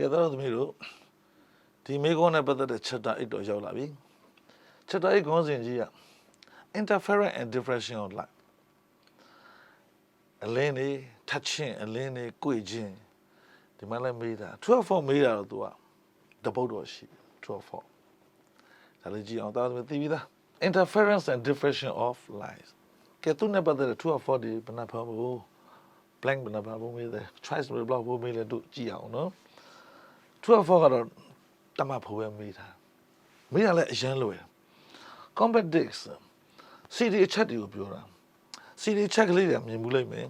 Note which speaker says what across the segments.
Speaker 1: ကဲတော့သမီးတို့ဒီမေကွန်နဲ့ပတ်သက်တဲ့ chapter 8တော့ရောက်လာပြီ chapter 8ခေါင်းစဉ်ကြီးက interference and diffraction of light အလင်းနေထပ်ချင်းအလင်းနေကြွေချင်းဒီမှာလည်းမေးတာ12မေးတာတော့ तू ကတပုတ်တော့ရှိ12ဒါလည်းကြည့်အောင်တာသမီးသိပြီသား interference and diffraction of light ကဲသူနဲ့ပတ်သက်တဲ့12ဒီဘယ်နှဖတ်ဖို့ blank ဘယ်နှဖတ်ဖို့မေးတယ် choice ဘယ်ဘလောက်ဖို့မေးလဲတို့ကြည့်အောင်နော် 12ကတော့တမဖို့ပဲမေးတာမေးရလဲအရန်လွယ် combat disc CD အချက်တွေကိုပြောတာ CD အချက်ကလေးတွေမြင်မှုလိမ့်မယ်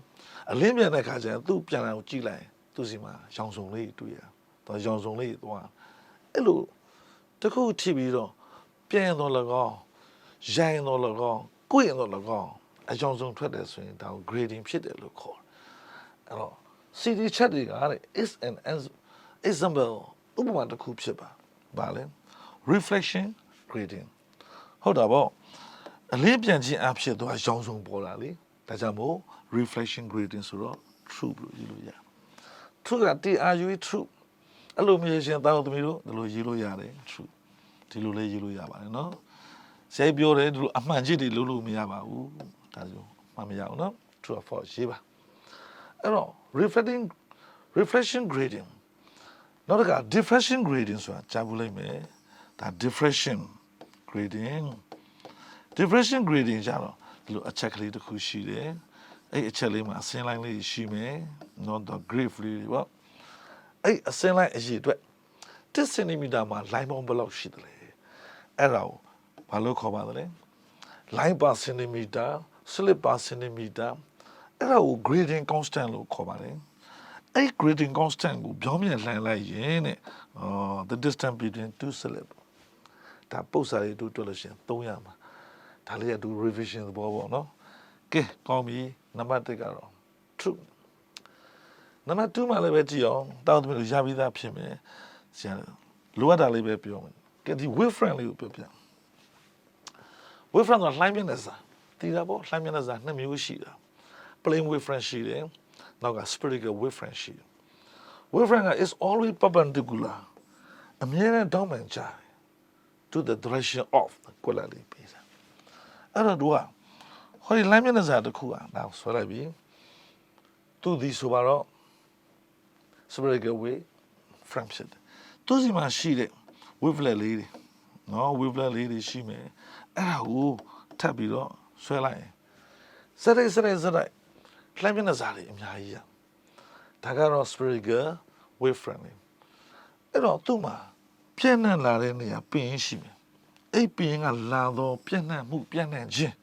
Speaker 1: အလင်းပြန်တဲ့ခါကျရင်သူ့ပြန်လာကိုကြည့်လိုက်ရင်သူ့စီမှာရောင်စုံလေးတွေ့ရတော့ရောင်စုံလေးသွားအဲ့လိုတစ်ခုထိပြီးတော့ပြန်ရင်တော့၎င်းရိုင်းတော့၎င်းကိုယ်ရင်တော့၎င်းအကြောင်းဆုံးထွက်တယ်ဆိုရင်ဒါကို grading ဖြစ်တယ်လို့ခေါ်တယ်အဲ့တော့ CD ချက်တွေကတဲ့ is an example ဥပမာတစ်ခုဖြစ်ပါဗာလဲ reflection grading ဟုတ်တာပေါ့အလင်းပြန်ခြင်းအဖြစ်တော့ရောင်စုံပေါ်လာလေဒါကြောင့်မို့ reflection grading ဆိုတော့ true လို့ရေးလို့ရ true က TRU true အဲ့လိုမျိုးရှင်တောင်းသမီးတို့ဒီလိုရေးလို့ရတယ် true ဒီလိုလေးရေးလို့ရပါတယ်နော်ဆရာပြောတယ်ဒီလိုအမှန်ကြီးတွေလို့လို့မရပါဘူးဒါဆိုမှမရအောင်နော် true or false ရေးပါအဲ့တော့ reflecting reflection grading နောက်တစ်ခါ diffraction grading ဆိုတာကြားဘူးလိမ့်မယ်ဒါ diffraction grading diffraction grading ကြတော့ဒီလိုအချက်ကလေးတစ်ခုရှိတယ်အဲ့အချက်လေးမှာအစင်းလိုင်းလေးရှိမယ်နော်တော့ graph လေးတွေပေါ့အဲ့အစင်းလိုင်းအရေးအတွက်10 cm မှာ line ပေါင်းဘယ်လောက်ရှိသလဲအဲ့ဒါကိုဘာလို့ခေါ်ပါသလဲ line per centimeter slip per centimeter အဲ့ဒါကို grading constant လို့ခေါ်ပါတယ် အဲ့ grading constant ကိုပြောင်းပြန်လှန်လိုက်ရင်တဲ့အော် the distance between two slip ဒါပုတ်စာရေးတို့တွက်လို့ရှရင်300မှာဒါလေးကသူ revision သဘောပေါ့နော်ကဲကောင်းပြီနံပါတ်1ကတော့ true နံပါတ်2မှာလည်းပဲကြည့်အောင်တောင်းသမီးတို့ရပြီးသားဖြစ်မယ်ဆရာလိုအပ်တာလေးပဲပြောမယ်ကဲဒီ wave frame လေးကိုပြောပြ wave frame ကလှိုင်းမြင့်တဲ့စာတည်တာပေါ့လှိုင်းမြင့်တဲ့စာနှစ်မျိုးရှိတာ plain wave frame ရှိတယ် နောက်က spherical wave frame ရှိတယ် wave frame က is always perpendicular အမြဲတမ်းတောင်းပန်ကြတယ် to the direction of ကိုလာလေးပေးတာအဲ့တော့သူကဟောဒီ line မျက်နှာစာတစ်ခုอ่ะဒါဆွဲလိုက်ပြီသူဒီဆိုပါတော့ spherical wave frame ဖြစ်တယ်သူစီမှာရှိတဲ့ wavelet လေးတွေနော် wavelet လေးတွေရှိမယ်အဲ့ဒါကိုထပ်ပြီးတော့ဆွဲလိုက်ရင်စရိုက်စရိုက်စရိုက် line မျက်နှာစာတွေအများကြီးอ่ะဒါကတော့ spherical wave frame လေးအဲ့တော့သူ့မှာပြည့်နှံ့လာတဲ့နေရာပင်ရှိမယ်အဲ့ပင်ကလာတော့ပြည့်နှံ့မှုပြည့်နှံ့ခြင်း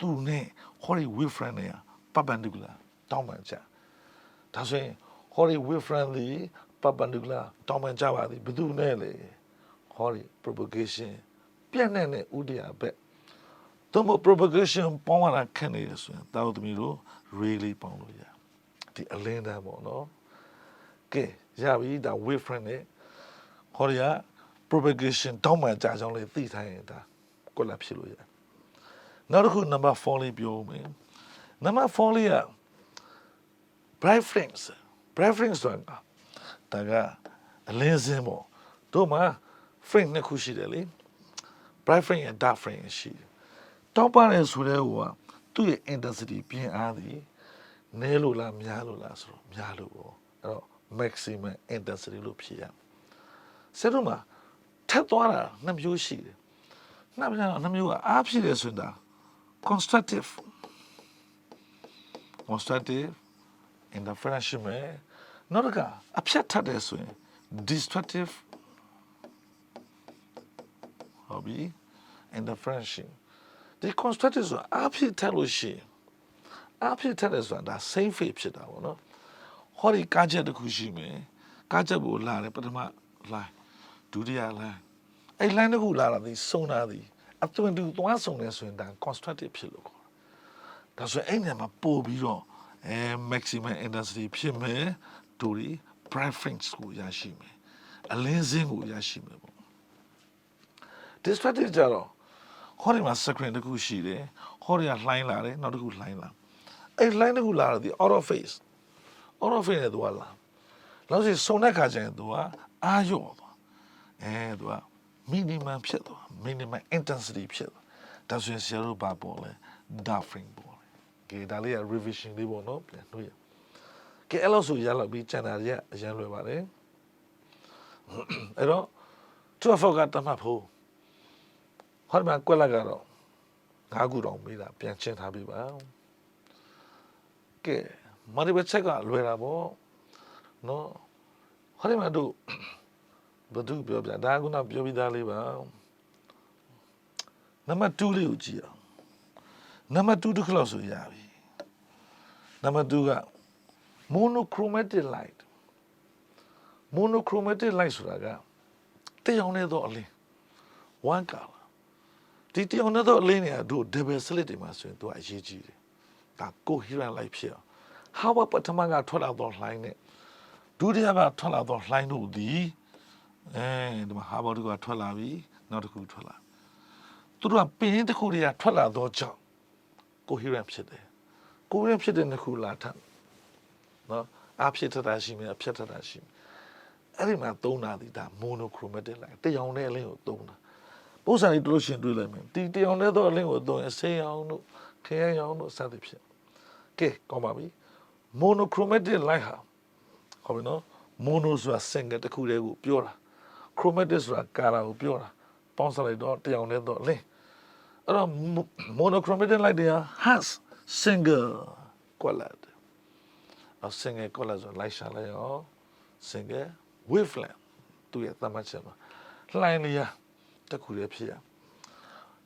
Speaker 1: သူနဲ့ဟောဒီ wave frame တွေက perpendicular တောင်းပန်ကြဒါဆိုရင်ဟောဒီ wave frame တွေ perpendicular တောင်းပန်ကြပါသည်ဘယ်သူနဲ့လဲဟောဒီ propagation ပြည့်နှံ့တဲ့ဥဒရာဘက် တော့မ propagation ပေါင်းရတာခက်နေရဆိုရင်တောက်သမီးတို့ really ပေါင်းလို့ရဒီအလင်းတန်းပေါ့နော်ကဲရပြီဒါ wave frame နဲ့ဟောဒီက propagation တောင်းပန်ကြကြောင်းလေးသိထားရင်ဒါကိုလာဖြစ်လို့ရတယ်နောက်တစ်ခု number 4လေးပြောမယ် number 4လေးက bright frames bright frames ဆိုတာဒါကအလင်းစင်းပေါ့တို့မှာ frame နှစ်ခုရှိတယ်လေ bright frame နဲ့ dark frame ရှိတယ် တောက်ပါတယ်ဆိုတဲ့ဟိုကသူ့ရဲ့ intensity ပြင်းအားသည်နည်းလို့လားများလို့လားဆိုတော့များလို့ပေါ့အဲ့တော့ maximum intensity လို့ဖြစ်ရစက်တို့မှာထပ်သွားတာနှစ်မျိုးရှိတယ်နှစ်မျိုးနှစ်မျိုးကအားဖြစ်တယ်ဆိုတာ constructive constructive interference ရှိမယ်နောက်တစ်ခါအဖြတ်ထပ်တယ်ဆိုရင် destructive ဟုတ်ပြီ interference ရှိ ဒီ constructive ဆိုတာအဖြစ်ထပ်လို့ရှိရင်အဖြစ်ထပ်တယ်ဆိုတာဒါ same phase ဖြစ်တာပေါ့နော်ဟောဒီကားချက်တစ်ခုရှိမယ်ကားချက်ကိုလာတယ်ပထမ line ဒုတိယ line အဲ့ line တစ်ခုလာတာဒီစုံတာဒီအသွင်တူသွားစုံနေဆိုရင်ဒါ constructive ဖြစ်လို့ခေါ်တာဒါဆိုရင်အဲ့နေရာမှာပို့ပြီးတော့အဲ maximum intensity ဖြစ်မယ်ဒူရီ preference ကိုရရှိမယ်အလင်းစင်းကိုရရှိမယ်ပေါ့ destructive ကြတော့ ဟောဒီမှာ screen တစ်ခုရှိတယ်ဟောဒီကလှိုင်းလာတယ်နောက်တစ်ခုလှိုင်းလာအဲ့လှိုင်းတစ်ခုလာတော့ဒီ out of phase out of phase နဲ့သူကလာလောက်စီစုံတဲ့ခါကျရင်သူကအာရော့သွားအဲသူက minimum ဖြစ်သွား minimum intensity ဖြစ်သွားဒါဆိုရင်ဆရာတို့ဘာပေါ်လဲ duffing ပေါ်လဲကဲဒါလေးက revision လေးပေါ့နော်ပြန်လို့ရကဲအဲ့လိုဆိုရလောက်ပြီးကျန်တာတွေကအရင်လွယ်ပါတယ်အဲ့တော့12ကတတ်မှတ်ဖို့ ဟောဒီမှာကွက်လက်ကတော့ငါးခုတောင်မေးတာပြန်ချင်းထားပြပါကဲမာဒီဘက်ချက်ကလွယ်တာပေါ့နော်ဟောဒီမှာတို့ဘယ်သူပြောပြဒါကကပြောပြီးသားလေးပါနံပါတ်2လေးကိုကြည့်အောင်နံပါတ်2တစ်ခါလောက်ဆိုရပြီနံပါတ်2က monochromatic light monochromatic light ဆိုတာကတရားနဲ့တော့အလင်း one color ဒီတရားနဲ့တော့အလင်းတွေကတို့ double slit တွေမှာဆိုရင်သူကအရေးကြီးတယ်ဒါ coherent light ဖြစ်အောင် how about ပထမကထွက်လာတော့ line နဲ့ဒုတိယကထွက်လာတော့ line တို့ဒီအဲဒီမှာ how about ကထွက်လာပြီနောက်တစ်ခုထွက်လာသူတို့ကပင်းတစ်ခုတည်းကထွက်လာတော့ကြောင့် coherent ဖြစ်တယ် coherent ဖြစ်တဲ့နှစ်ခုလာထပ်နော်အဖြစ်ထတာရှိမယ်အဖြစ်ထတာရှိမယ်အဲ့ဒီမှာသုံးတာဒီဒါ monochromatic light တရားနဲ့အလင်းကိုသုံးတာ ပုံစံလေးတို့လို့ရှင်းတွေ့လိုက်မယ်ဒီတရားနဲ့တော့အလင်းကိုသုံးရင်ဆေးရောင်တို့ခရမ်းရောင်တို့စသဖြင့်ကဲကောင်းပါပြီ monochromatic light ဟာဟုတ်ပြီနော် mono ဆိုတာ single တစ်ခုတည်းကိုပြောတာ chromatic ဆိုတာ color ကိုပြောတာပေါင်းစပ်လိုက်တော့တရားနဲ့တော့အလင်းအဲ့တော့ monochromatic light တွေက has single color အ single color ဆိုလိုက်ရှာလိုက်ရော single wavelength သူရဲ့သတ်မှတ်ချက်မှာလှိုင်းလေးရ တစ်ခုတည်းဖြစ်ရ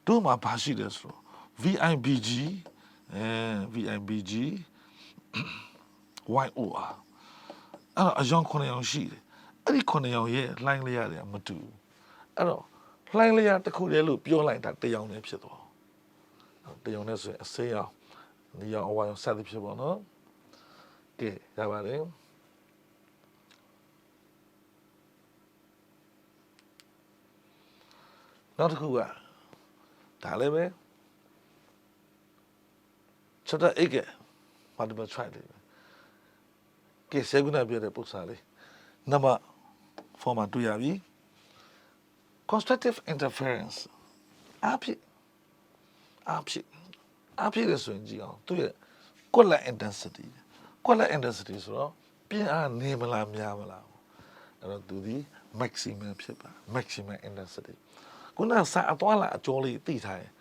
Speaker 1: တို့မှာဘာရှိလဲဆိုတော့ VIBG အဲ VIBG YOR အဲ့တော့အယောင်9ရောင်ရှိတယ်အဲ့ဒီ9ရောင်ရဲ့လှိုင်းလေးရတယ်မတူဘူးအဲ့တော့လှိုင်းလေးရတစ်ခုတည်းလို့ပြောလိုက်တာတစ်ရောင်နဲ့ဖြစ်သွားတစ်ရောင်နဲ့ဆိုရင်အစိမ်းရောင်ဒီရောင်အဝါရောင်စသည်ဖြစ်ပါတော့ကဲရပါတယ် နောက်တစ်ခုကဒါလည်းပဲ chapter 8ကဘာဒီမ try လေးပဲကဲစေကုနာပြတဲ့ပု္ပ္ပစာလေးနံပါတ်4မှာတွေ့ရပြီ constructive interference အဖြစ်အဖြစ်အဖြစ်ရဆိုရင်ကြည့်အောင်သူရဲ့ quality intensity quality intensity ဆိုတော့ပြင်းအားနေမလားများမလားအဲ့တော့သူဒီ maximum ဖြစ်ပါ maximum intensity ခုနကစာအသွားလာအကျော်လေးသိထားရင်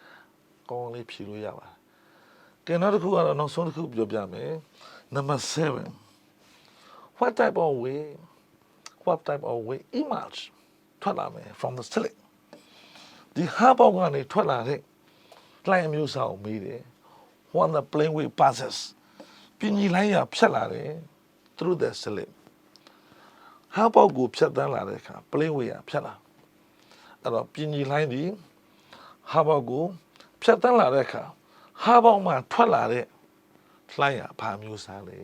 Speaker 1: ကောင်းလေးဖြေလို့ရပါတယ်ကဲနောက်တစ်ခုကတော့နောက်ဆုံးတစ်ခုပြောပြမယ် number 7 what type of way what type of way image ထွက်လာမယ် from the ceiling ဒီဟာပေါက်ကနေထွက်လာတဲ့ line အမျိုးအစားကိုမေးတယ် when the plane wave passes ပြင်းကြီးလိုင်းရဖြတ်လာတယ် through the ceiling ဟာပေါက်ကိုဖြတ်တန်းလာတဲ့အခါ plane wave ရဖြတ်လာ အဲ့တော့ပြင်းကြီးလိုင်းဒီဟာပေါက်ကိုဖြတ်တန်းလာတဲ့အခါဟာပေါက်မှာထွက်လာတဲ့လိုင်းရဘာမျိုးစားလဲ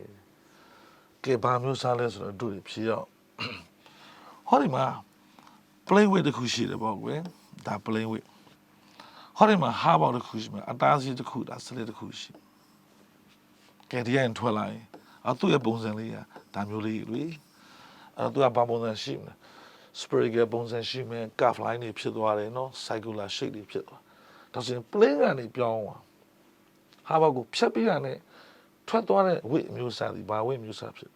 Speaker 1: ကဲဘာမျိုးစားလဲဆိုတော့တို့ဖြေတော့ဟောဒီမှာ plane wave တစ်ခုရှိတယ်ပေါ့ကွယ်ဒါ plane wave ဟောဒီမှာဟာပေါက်တစ်ခုရှိမှာအတားစီတစ်ခုဒါ slit တစ်ခုရှိကဲဒီရင်ထွက်လာရင်အသူ့ရဲ့ပုံစံလေးကဒါမျိုးလေးလေအဲ့တော့သူကဘာပုံစံရှိမလဲ spherical ပုံစံရှိမယ် curve line တွေဖြစ်သွားတယ်နော် circular shape တွေဖြစ်သွားဒါဆိုရင် plane ကနေပြောင်းသွားဟာဘောက်ကိုဖြတ်ပြီးရတဲ့ထွက်သွားတဲ့ weight အမျိုးအစားဒီဘာ weight မျိုးအစားဖြစ်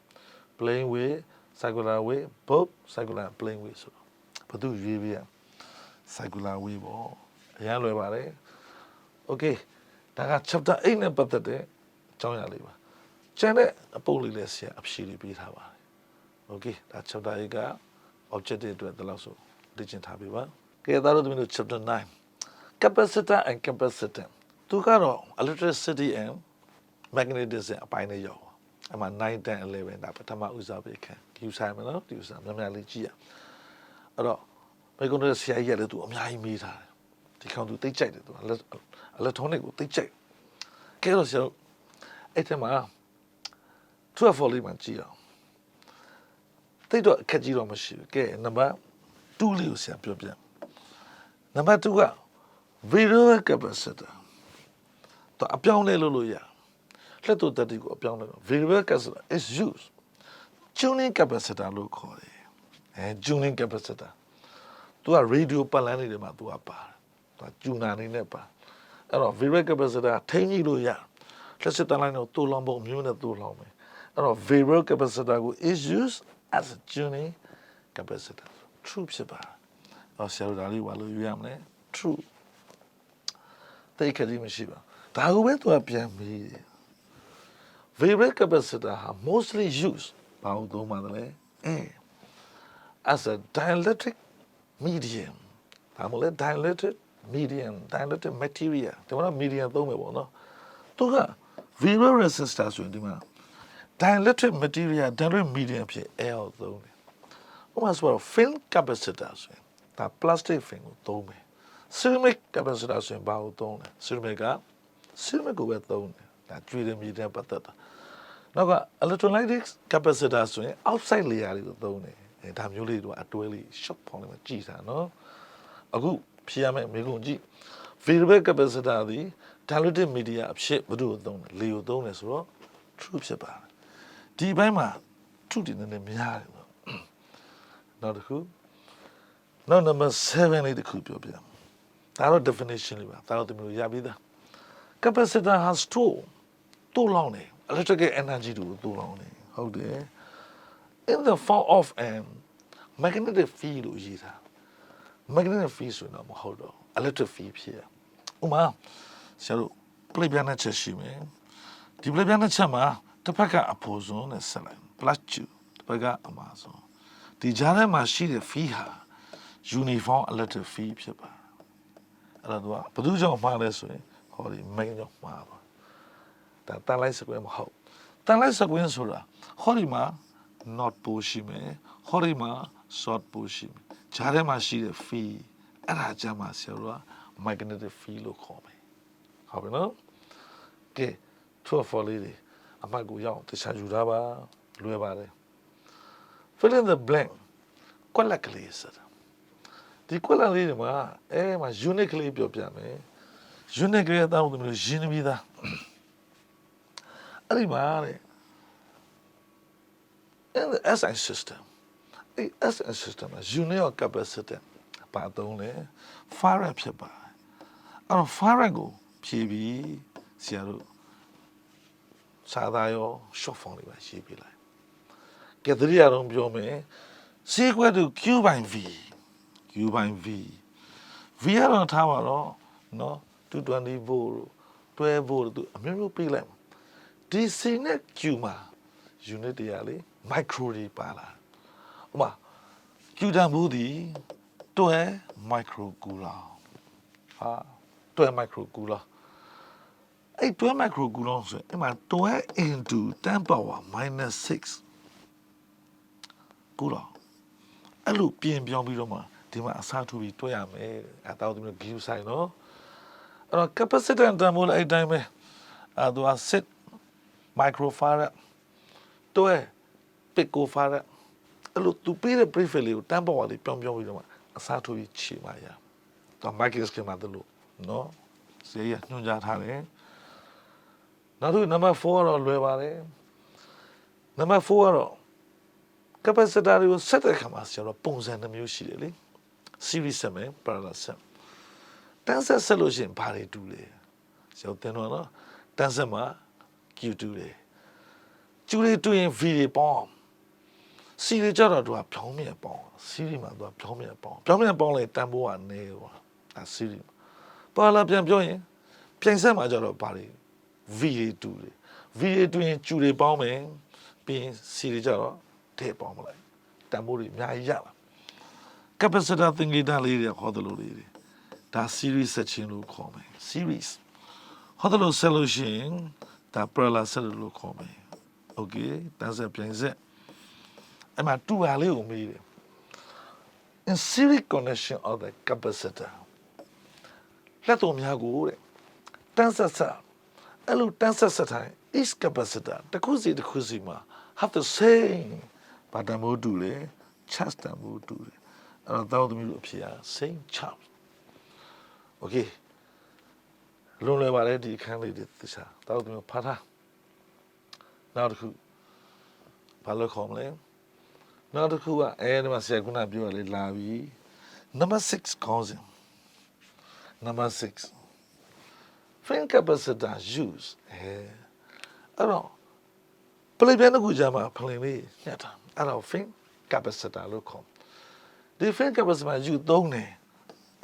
Speaker 1: plane weight circular weight both circular and plane weight ဆိုတော့ဘာသူရွေးပြရ circular weight ပေါ့အရင်လွယ်ပါတယ် okay ဒါက chapter 8နဲ့ပတ်သက်တဲ့အကြောင်းအရာလေးပါကျန်တဲ့အပုတ်လေးလည်းဆရာအဖြေလေးပေးထားပါတယ် okay ဒါ chapter 8က objective အတွက်ဒီလောက်ဆိုလေ့ကျင့်ထားပြီပါကဲဒါတော့ဒီလို chapter 9 capacitor and capacitor သူကတော့ electricity and magnetism အပိုင်းလေးရောက်အမှ9 10 11ဒါပထမဦးစားပေးခံယူဆိုင်မနော်ဒီဦးစားများများလေးကြည့်ရအဲ့တော့မေကွန်တဲ့ဆရာကြီးကလည်းသူအများကြီးမေးထားတယ်ဒီကောင်သူသိကြိုက်တယ်သူ electronic ကိုသိကြိုက်ကဲတော့ဆရာအဲ့ထက်မှာ12 volley မှာကြည့်အောင် တိတ်တော့အခက်ကြီးတော့မရှိဘူးကဲနံပါတ်2လေးကိုဆရာပြောပြနံပါတ်2က variable capacitor တော့အပြောင်းလဲလုပ်လို့ရလက်တို့တက်တီကိုအပြောင်းလဲလို့ variable capacitor is used tuning capacitor လို့ခေါ်တယ်အဲ tuning capacitor သူက radio ပတ်လန်းနေတယ်မှာသူကပါတယ်သူက tuner အနေနဲ့ပါအဲ့တော့ variable capacitor ထိန်းကြီးလို့ရလက်စစ်တန်းလိုက်တော့တူလောင်ပုံမျိုးနဲ့တူလောင်မယ်အဲ့တော့ variable capacitor ကို is used as a tuning capacitor true ဖြစ်ပါတယ်အော်ဆရာတို့ဒါလေးဘာလို့ယူရမလဲ true တိတ်ခရီးမရှိပါဒါကိုပဲသူကပြန်ပြီးတယ် variable capacitor ဟာ mostly used ဘာလို့သုံးပါသလဲအဲ as a dielectric medium ဒါမှမဟုတ် dielectric medium dielectric material ဒီမှာ medium သုံးမယ်ပေါ့နော်သူက variable resistor ဆိုရင်ဒီမှာ dielectric material dielectric medium ဖြစ် L ကိုသုံးတယ်ဥပမာဆိုတော့ film capacitor ဆိုရင်ဒါ plastic film ကိုသုံးမယ် ceramic capacitor ဆိုရင်ဘာကိုသုံးလဲ ceramic က ceramic ကိုပဲသုံးတယ်ဒါကျွေးတယ်မြေတဲ့ပတ်သက်တာနောက်က electrolytic capacitor ဆိုရင် outside layer လေးကိုသုံးတယ်အဲဒါမျိုးလေးတို့အတွဲလေး short ဖောင်းလေးမှာကြည်တာနော်အခုဖြေရမယ့်မိကုံကြည့် variable capacitor သည် diluted media အဖြစ်ဘယ်သူကိုသုံးလဲလေကိုသုံးတယ်ဆိုတော့ true ဖြစ်ပါတယ် ဒီဘက်မှာ true ဒီနည်းနည်းများတယ်ပေါ့နောက်တစ်ခုနောက် number 7လေးတစ်ခုပြောပြမယ်ဒါတော့ definition လေးပါဒါတော့ဒီမျိုးရပြီသား capacitor has store တိုးလောင်းနေ electrical energy တို့တိုးလောင်းနေဟုတ်တယ် in the form of an magnetic field လို့ရေးတာ magnetic field ဆိုတော့မဟုတ်တော့ electric field ဖြစ်ရဥမာဆရာတို့ plate ပြတဲ့ချက်ရှိမယ်ဒီ plate ပြတဲ့ချက်မှာ တစ်ဖက်ကအဖိုးစွန်းနဲ့ဆက်လိုက် plus 2တစ်ဖက်ကအမာစွန်းဒီကြားထဲမှာရှိတဲ့ field ဟာ uniform electric field ဖြစ်ပါအဲ့တော့သူကဘယ်သူကြောင့်မှားလဲဆိုရင်ဟောဒီ main ကြောင့်မှားပါဒါတန်လိုက်စကွဲမဟုတ်တန်လိုက်စကွဲဆိုတာဟောဒီမှာ not ပိုရှိမယ်ဟောဒီမှာ short ပိုရှိမယ်ဂျားထဲမှာရှိတဲ့ field အဲ့ဒါကြမှာဆရာတို့က magnetic field လို့ခေါ်မယ်ဟုတ်ပြီနော်ကဲ12 for လေးတွေ အမှတ်ကိုရအောင်တခြားယူထားပါလွယ်ပါတယ် fill in the blank ကွက်လက်ကလေးစတာဒီကွက်လက်လေးတွေမှာအဲမှာ unit ကလေးပြောပြမယ် unit ကလေးအတောင်းတယ်လို့ရင်းပြီးသားအဲ့ဒီမှာတဲ့ in the SI system အဲ SI system မှာ unit of capacity ပါတော့လေ farad ဖြစ်ပါတယ်အဲ့တော့ farad ကိုဖြည့်ပြီးဆရာတို့ စာသားရော short form လေးပါရေးပြလိုက်ကဲတတိယတော့ပြောမယ် c equal to q by v q by v v ကတော့ထားပါတော့နော်220 volt 12 volt တို့အမျိုးမျိုးပြလိုက်မှာ DC နဲ့ Q မှာ unit တွေကလေ micro တွေပါလာဥပမာ Q တန်ဘူးဒီ12 micro coulomb ဟာ12 micro coulomb အဲ့12 micro coulomb ဆိုရင်အဲ့မှာ12 into 10 power minus 6 coulomb အဲ့လိုပြင်ပြောင်းပြီးတော့မှဒီမှာအစားထိုးပြီးတွဲရမယ်အဲတောက်တယ် view side နော်အဲ့တော့ capacitance တန်ဖိုးလည်းအဲ့တိုင်းပဲအဲသူက sit microfarad တွဲ picofarad အဲ့လိုသူပေးတဲ့ brief လေးကိုတန်းပေါ်လေးပြောင်းပြောင်းပြီးတော့မှအစားထိုးပြီးခြေပါရတော့ micro scale မှာတလို့နော်စေးရညွှန်ကြားထားတယ် နောက်တစ်နံပါတ်4ကတော့လွယ်ပါတယ်နံပါတ်4ကတော့ capacitor တွေကိုဆက်တဲ့အခါမှာဆရာတို့ပုံစံတစ်မျိုးရှိတယ်လေ series ဆက်မယ် parallel ဆက်တန်းဆက်ဆက်လို့ရှိရင်ဘာတွေတူလဲဆရာတို့သင်တော့နော်တန်းဆက်မှာ Q တူတယ်ကျူတွေတူရင် V တွေပေါင်း C တွေကြတော့သူကဖြောင်းမြက်ပေါင်း C တွေမှာသူကဖြောင်းမြက်ပေါင်းဖြောင်းမြက်ပေါင်းလေတန်ဖိုးကနေဟောအဲ C တွေပါလာပြန်ပြောရင်ပြိုင်ဆက်မှာကြတော့ဘာတွေ V တွေတူတယ် V တွေတူရင်ကျူတွေပေါင်းမယ်ပြီးရင် C တွေကြတော့ထည့်ပေါင်းမလိုက်တန်ဖိုးတွေအများကြီးရလာ capacitor သင်္ကေတလေးတွေခေါ်တယ်လို့လေးတွေဒါ series ဆက်ခြင်းလို့ခေါ်မယ် series ဟောတယ်လို့ဆက်လို့ရှိရင်ဒါ parallel ဆက်လို့ခေါ်မယ် okay တန်းဆက်ပြန်ဆက်အဲ့မှာတူပါလေးကိုမေးတယ် in series connection of the capacitor လက်တော်များကိုတဲ့တန်းဆက်ဆက် အဲ့လိုတန်းဆက်ဆက်တိုင်း each capacitor တစ်ခုစီတစ်ခုစီမှာ have the same ဘာတန်မိုးတူလေ charge တန်မိုးတူတယ်အဲ့တော့တောင်းသမီးတို့အဖြစ်အား same charge okay လုံးလွယ်ပါလေဒီအခန်းလေးတွေသစ္စာတောင်းသမီးတို့ဖတ်ထားနောက်တစ်ခုဘာလို့ခေါ်မလဲနောက်တစ်ခုကအဲဒီမှာဆရာကပြောရလေလာပြီ number 6 causing number 6 frame capacitor use အဲအဲ့တော့ plate ပြန်တစ်ခုကြာမှာဖလင်လေးညှက်တာအဲ့တော့ frame capacitor လို့ခေါ်ဒီ frame capacitor use သုံးတယ်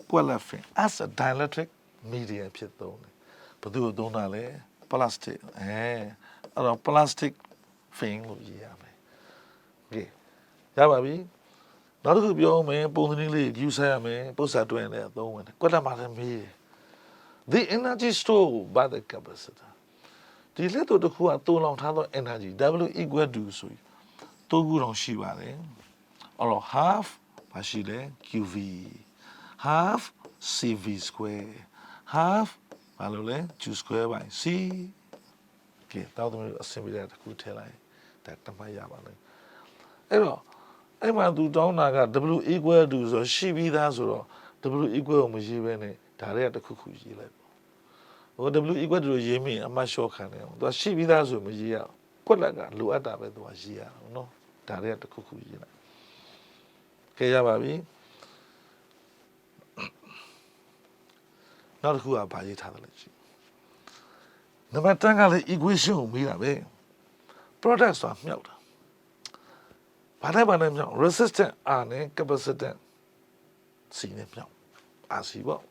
Speaker 1: quality frame as a dielectric medium ဖြစ်သုံးတယ်ဘယ်သူကိုသုံးတာလဲ plastic အဲအဲ့တော့ plastic frame လို့ရေးရမယ်ကဲရပါပြီနောက်တစ်ခုပြောမယ်ပုံစံလေးယူဆရမယ်ပု္ပ္ပစာတွင်လည်းအသုံးဝင်တယ်ကွက်လက်မှာလည်းမေးတယ် the energy stored by the capacitor ဒီလက်တို့တစ်ခုကတိုးလောင်ထားသော energy W equal to ဆိုပြီးတိုးခုတောင်ရှိပါတယ်အဲ့တော့ half ဘာရှိလဲ QV half CV square half ဘာလို့လဲ Q square by C ကဲတောက်သမီးအဆင်ပြေတဲ့တစ်ခုထည့်လိုက်ဒါတမရပါလိမ့်အဲ့တော့အဲ့မှာသူတောင်းတာက W equal to ဆိုတော့ရှိပြီးသားဆိုတော့ W equal ကိုမရေးဘဲနဲ့ဒါတွေကတစ်ခုခုရေးလိုက်ပေါ့ ဟို W equal to ရေးမိရင်အမှတ်လျှော့ခံတယ်သူကရှိပြီးသားဆိုမရေးရအောင်ကွက်လက်ကလိုအပ်တာပဲသူကရေးရအောင်နော်ဒါတွေကတစ်ခုခုရေးလိုက်ကဲရပါပြီနောက်တစ်ခုကဘာရေးထားတယ်လဲကြည့်နံပါတ်10ကလည်း equation ကိုမေးတာပဲ product ဆိုတာမြောက်တာဘာနဲ့ဘာနဲ့မြောက် resistant R နဲ့ capacitant C နဲ့မြောက် RC ပေါ့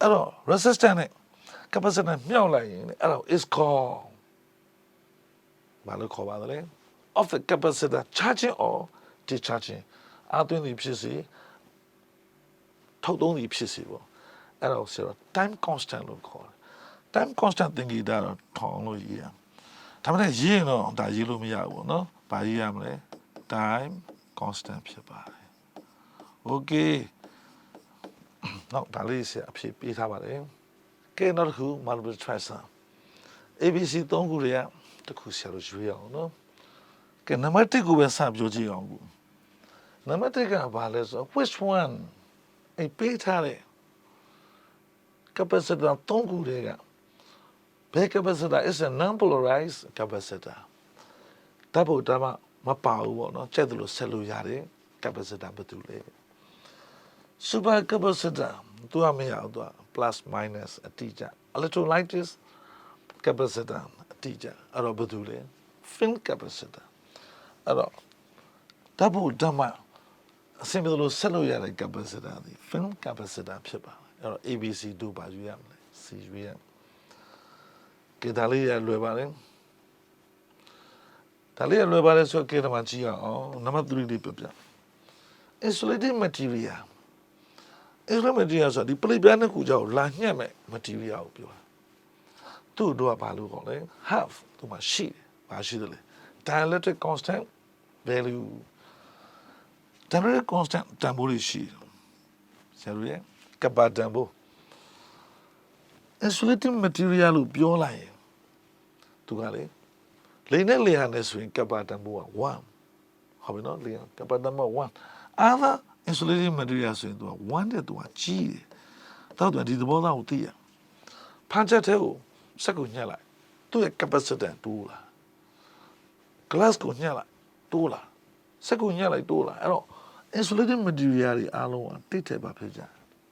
Speaker 1: အဲ့တော့ resistant နဲ့ capacitant မြောက်လိုက်ရင်လေအဲ့တော့ is called ဘာလို့ခေါ်ပါသလဲ of the capacitor charging or discharging အသွင်းသည်ဖြစ်စေထုတ်သုံးသည်ဖြစ်စေပေါ့အဲ့တော့ဆိုတော့ time constant လို့ခေါ်တယ် time constant သင်္ကေတတော့ထောင်လို့ရေးရဒါပေမဲ့ရေးရင်တော့ဒါရေးလို့မရဘူးပေါ့နော်ဘာရေးရမလဲ time constant ဖြစ်ပါတယ် okay နောက်ဒါလေးဆရာအဖြေပေးထားပါတယ် ကဲနောက်တစ်ခု multiple choice อ่ะ ABC သုံးခုတွေကတစ်ခုဆရာတို့ရွေးအောင်နော်ကဲနံပါတ်1ကိုပဲစပြောကြည့်အောင်ကူနံပါတ်1ကဘာလဲဆိုတော့ which one အဲ့ပေးထားတဲ့ capacitor သုံးခုတွေကဘယ် capacitor is a non polarized capacitor တဖို့တမမပါဘူးပေါ့နော်ကျက်တယ်လို့ဆက်လို့ရတယ် capacitor ဘာတူလဲ super capacitor သူကမရအောင်သူက plus minus အတိအကျ electrolytis capacitor အတိအကျအဲ့တော့ဘာတူလဲ film capacitor အဲ့တော့တဖို့တမအစင်ဘယ်လိုဆက်လို့ရတဲ့ capacitor ဒီ film capacitor ဖြစ်ပါတယ်အဲ့တော့ ABC တို့ပါယူရမလဲ C ယူရကဲဒါလေးရလွယ်ပါလေဒါလေးရလွယ်ပါလေဆိုတော့ကဲတမကြည့်အောင်နံပါတ်3လေးပြပြ insulating material insulating material ဆိုတာဒီပလိပြားနှစ်ခုကြောင့်လာညှက်မဲ့ material ကိုပြောတာသူ့တို့ကဘာလို့ခေါ်လဲ half သူမှရှိတယ်ဘာရှိတယ်လဲ dielectric constant value dielectric constant တန်ဖိုးလေးရှိတယ်ဆရာတို့ရဲ့ကပ္ပတန်ဖိုး insulating material လို့ပြောလိုက်ရင်သူကလေလိမ့်နဲ့လေဟာနဲ့ဆိုရင်ကပ္ပတန်ဖိုးက1ဟုတ်ပြီနော်လေကပ္ပတန်ဖိုး1 other insulating material ဆိုရင်သူက1တဲ့သူကကြီးတယ်တော့သူကဒီသဘောသားကိုသိရဖန်ချက်တဲ့ကိုစက်ကိုညှက်လိုက်သူ့ရဲ့ capacitance တိုးလာ glass ကိုညှက်လိုက်တိုးလာစက်ကိုညှက်လိုက်တိုးလာအဲ့တော့ insulating material တွေအားလုံးကတိတ်တယ်ပါဖြစ်ကြ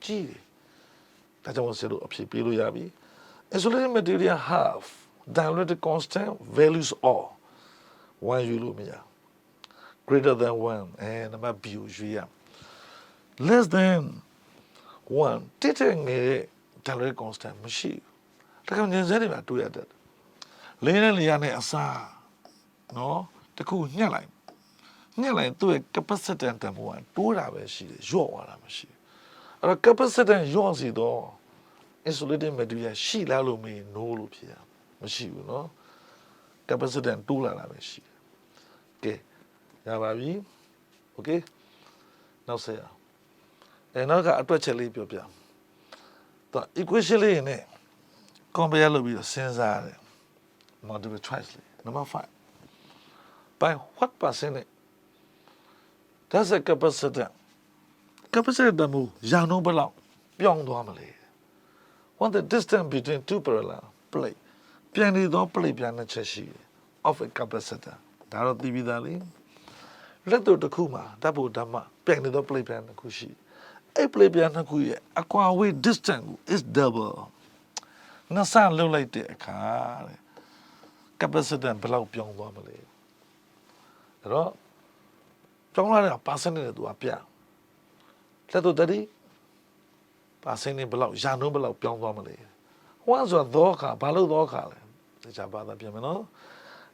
Speaker 1: ကြီးတယ်ဒါကြောင့်ဆရာတို့အဖြေပေးလို့ရပြီ insulating material have dielectric constant values of 1ယူလို့မရ greater than 1အဲနံပါတ် B ကိုရွေးရ less than 1တစ်တဲ့ငယ်တဲ့ calorie constant မရှိဘူးတခါငင်းစဲတွေမှာတွေ့ရတတ်တယ်လင်းတဲ့နေရာနဲ့အစားနော်တခုညှက်လိုက်ညှက်လိုက်သူ့ရဲ့ capacitance တန်ဖိုးကတိုးတာပဲရှိတယ်ညော့သွားတာမရှိဘူးအဲ့တော့ capacitance ညော့စီတော့ insulating material ရှိလားလို့မေး no လို့ဖြေရမရှိဘူးနော် capacitance တိုးလာတာပဲရှိတယ်ကဲရပါပြီ okay နောက်ဆက်ရအောင် အဲနောက်ကအတွက်ချက်လေးပြောပြတော့ equation လေးနဲ့ compare လုပ်ပြီးတော့စဉ်းစားရတယ် multiple choice လေး number 5 by what percentage does a capacitor capacitor တမှုရာနှုန်းဘယ်လောက်ပြောင်းသွားမလဲ what the distance between two parallel plate ပြန်နေသော plate ပြန်တဲ့ချက်ရှိတယ် of a capacitor ဒါတော့သိပြီးသားလေလက်တို့တစ်ခုမှာဓာတ်ဖို့ဓမ္မပြိုင်နေသော play plan တစ်ခုရှိ အဲ့ play plan တစ်ခုရဲ့ aqua way distance ကို is double နှစ်ဆလုံးလိုက်တဲ့အခါတဲ့ capacitance ဘယ်လောက်ပြောင်းသွားမလဲအဲ့တော့ပြောင်းလာတဲ့ percentage နဲ့သူကပြလက်တို့တတိ percentage ဘယ်လောက်ရာနှုန်းဘယ်လောက်ပြောင်းသွားမလဲဟိုကဆိုတော့အခါဘာလို့သောအခါလဲတခြားဘာသာပြန်မယ်နော်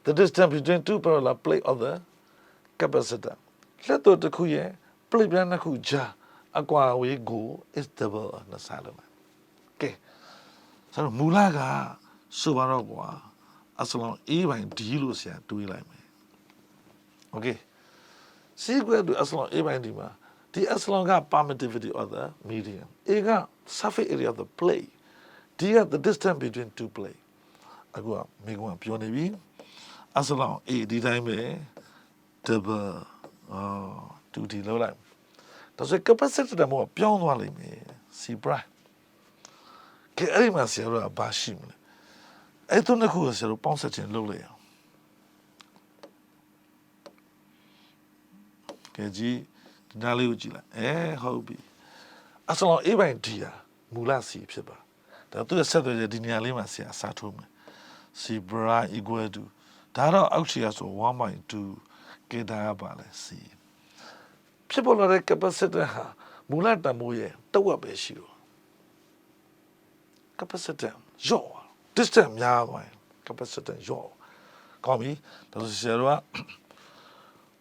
Speaker 1: the distance between two parallel plate of the capacitor လက်တို့တစ်ခုရဲ့ plate ပြန်တစ်ခုကြား အကွာအဝေးကို is double နှစ်ဆလုံးကဲဆိုတော့မူလကဆိုပါတော့ကွာအစလုံး A ဘိုင် D လို့ဆရာတွေးလိုက်မယ် okay secret to အစလုံး A ဘိုင် D မှာဒီ as long က permittivity of the medium A က surface area of the plate D က the distance between two plate အခုကမိကုံကပြောနေပြီအစလောင် A ဒီတိုင်းပဲ double အော် 2D လောက်လိုက် ဒါဆို capacity တမောပြောင်းသွားလိမ့်မယ် C prime ကဲအဲ့ဒီမှာဆရာတို့ကဘာရှိမလဲအဲ့တုန်းကခုဆရာတို့ပေါင်းဆက်ခြင်းလုပ်လိုက်အောင်ကဲကြည့်ဒီနားလေးကိုကြည့်လိုက်အဲဟုတ်ပြီအစလောင် A ဘိုင် D ဟာမူလ C ဖြစ်ပါဒါသူ့ရဲ့ဆက်သွယ်ချက်ဒီနေရာလေးမှာဆရာစာထိုးမယ် C prime equal to ဒါတော့အောက်ခြေကဆို1.2 k ဒါကပါလဲ C ဖြစ်ပေါ်လာတဲ့ capacitor ဟာမူလတန်ဖိုးရဲ့တဝက်ပဲရှိတော့ capacitor ရော့ distance များသွားရင် capacitor ရော့ကောင်းပြီဒါဆိုဆရာတို့က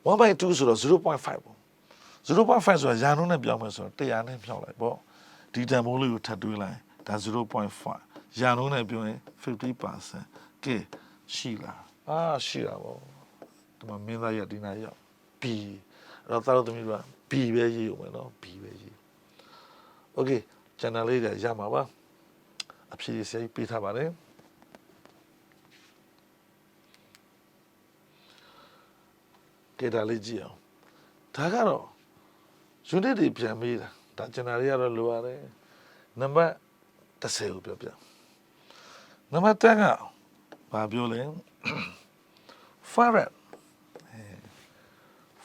Speaker 1: 1.2ဆိုတော့0.5ပေါ့0.5ဆိုတာရာနှုန်းနဲ့ပြောင်းမယ်ဆိုတော့100နဲ့ပြောင်းလိုက်ပေါ့ဒီတန်ဖိုးလေးကိုထပ်တွေးလိုက်ဒါ0.5ရာနှုန်းနဲ့ပြောရင်50%ကဲရှိလားအာရှိတာပေါ့ဒီမှာမင်းသားရဒီနာရောက် B အဲ့ တော့သားတို့သမီးတို့က B ပဲရေးရုံပဲနော် B ပဲရေး Okay channel လေးတွေရမှာပါအဖြေဆရာကြီးပေးထားပါတယ်ကဲဒါလေးကြည့်အောင်ဒါကတော့ unit တွေပြန်မေးတာဒါ channel လေးကတော့လိုရတယ်နံပါတ်30ကိုပြောပြနံပါတ်10ကဘာပြောလဲ Farad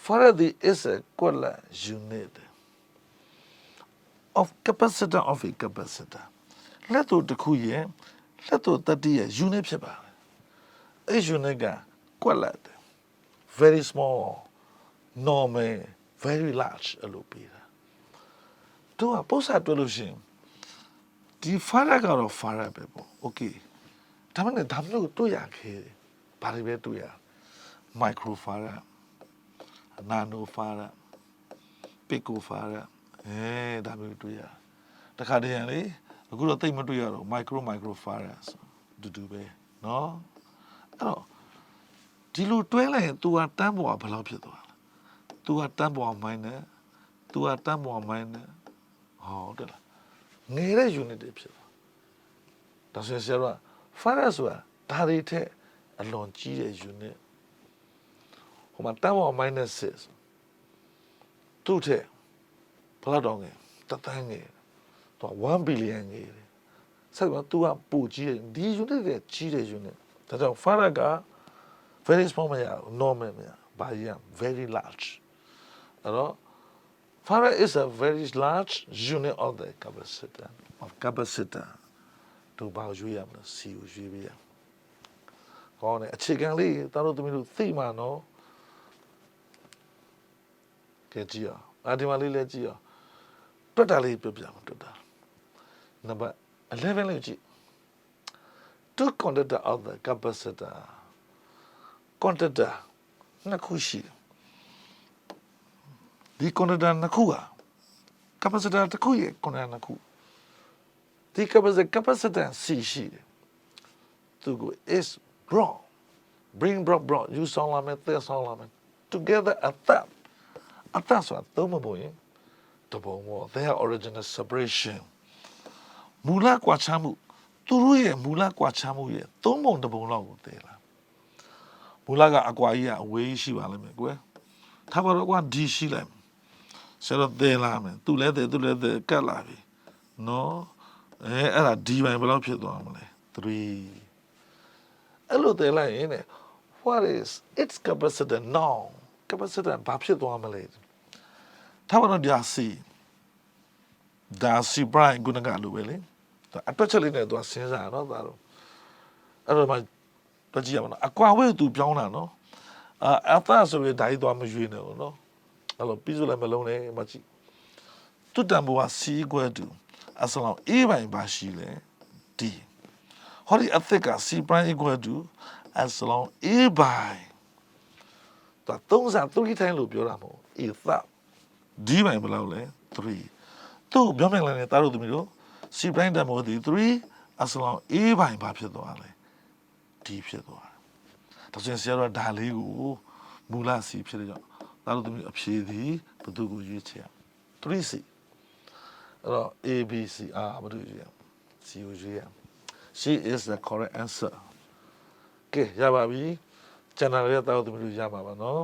Speaker 1: Farad is a equivalent unit of capacitor of a capacitor လက်တို့တစ်ခုရဲ့လက်တို့တတိရဲ့ unit ဖြစ်ပါတယ်အဲ့ unit ကကွက်လက် very small normal very large အလို့ပြီးတာသူကပုံစံတွေ့လို့ရှိရင်ဒီ farad ကတော့ farad ပဲပေါ့ okay ဒါမှလည်းဒါမှလို့တွေ့ရခဲ့တယ်ဘာတွေပဲတွေ့ရ microfarad nanofarad picofarad အဲဒါမျိုးတွေ့ရတခါတည်းရန်လေအခုတော့တိတ်မတွေ့ရတော့ micro microfarad ဆိုတူတူပဲเนาะအဲ့တော့ဒီလိုတွဲလိုက်ရင် तू ကတန်းပေါ်ကဘယ်လောက်ဖြစ်သွားလဲ तू ကတန်းပေါ် minus तू ကတန်းပေါ် minus ဟုတ်တယ်လားငယ်တဲ့ unit တွေဖြစ်သွားဒါဆိုရင်ဆရာတို့က farad ဆိုတာဒါတွေထက်အလွန်ကြီးတဲ့ unit ဟိုမှာတန်းပေါ် minus 6သူ့ထက်ဘယ်လောက်တောင်ငယ်တသန်းငယ်သူက1 billion ငယ်တယ်ဆက်ပြီးတော့ तू ကပိုကြီးတယ်ဒီ unit တွေကြီးတဲ့ unit ဒါကြောင့် farad က very small မရဘူး normal မရဘာကြီးက very large အဲ့တော့ farad is a very large unit of the capacitor of capacitor တို့ဘာကိုရွေးရမလဲ C ကိုရွေးပေးရကောင်းတယ်အခြေခံလေးတတို့သမီးတို့သိမှနော် ကဲကြည့်အောင်အာဒီမလေးလည်းကြည့်အောင်တွက်တာလေးပြောပြမှာတွက်တာနံပါတ်11လေးကြည့် two conductor of the capacitor conductor နှစ်ခုရှိတယ်ဒီ conductor နှစ်ခုက capacitor တစ်ခုရဲ့ conductor နှစ်ခုဒီ capacitor capacitance C ရှိတယ်သူက is brought bring brought brought ယူဆောင်လာမယ်သက်ဆောင်လာမယ် together at that at that ဆိုတာသုံးမပေါ်ရင်တပုံပေါ် their original separation မူလကွာခြားမှုသူတို့ရဲ့မူလကွာခြားမှုရဲ့သုံးပုံတစ်ပုံလောက်ကိုတည်လာမူလကအကွာကြီးကအဝေးရှိပါလိမ့်မယ်ကွယ်ထားပါတော့ကွာ D ရှိလိုက်ဆရာတော့တည်လာမယ်သူလည်းတည်သူလည်းတည်ကတ်လာပြီနော်အဲအဲ့ဒါ D ဘိုင်ဘယ်လောက်ဖြစ်သွားမလဲ3အဲ့လိုတည်လိုက်ရင်တဲ့ what is its capacitance now capacitance ဘာဖြစ်သွားမလဲ ထားပါတော့ဒါစီဒါစီ prime ကုဏကလိုပဲလေဒါအတွက်ချက်လေးနဲ့သူကစဉ်းစားရတော့ဒါတော့အဲ့တော့မှတော့ကြည့်ရမလားအကွာဝဲသူပြောင်းတာနော်အာအသာဆိုရင်ဒါကြီးသွားမရွေးနေဘူးနော်အဲ့လိုပြီးဆိုလည်းမလုံးနဲ့မကြည့်တူတန်ဘောက c equal to အစလောင်း a ဘိုင်ပါရှိလေ d ဟောဒီအသက်က c prime equal to အစလောင်း a ဘိုင်တော့သုံးစား3တိုင်းလို့ပြောတာမဟုတ် a သ d ဘိုင်ဘယ်လောက်လဲ3သူ့ပြောမယ်လည်းတားလို့သူမျိုး c prime တန်ဖိုးဒီ3အစလောင်း a ဘိုင်ဘာဖြစ်သွားလဲ d ဖြစ်သွားတယ်ဒါဆိုရင်ဆရာတော်ဒါလေးကိုမူလ c ဖြစ်တဲ့ကြောင့်တားလို့သူမျိုးအဖြေသည်ဘယ်သူကိုရွေးချယ် 3c အဲ့တော့ a b c အာဘယ်သူရွေးရ c ကိုရွေးရ she is the correct answer ကဲရပါပြီကျန်တာလည်းတားလို့သူမျိုးရပါပါနော်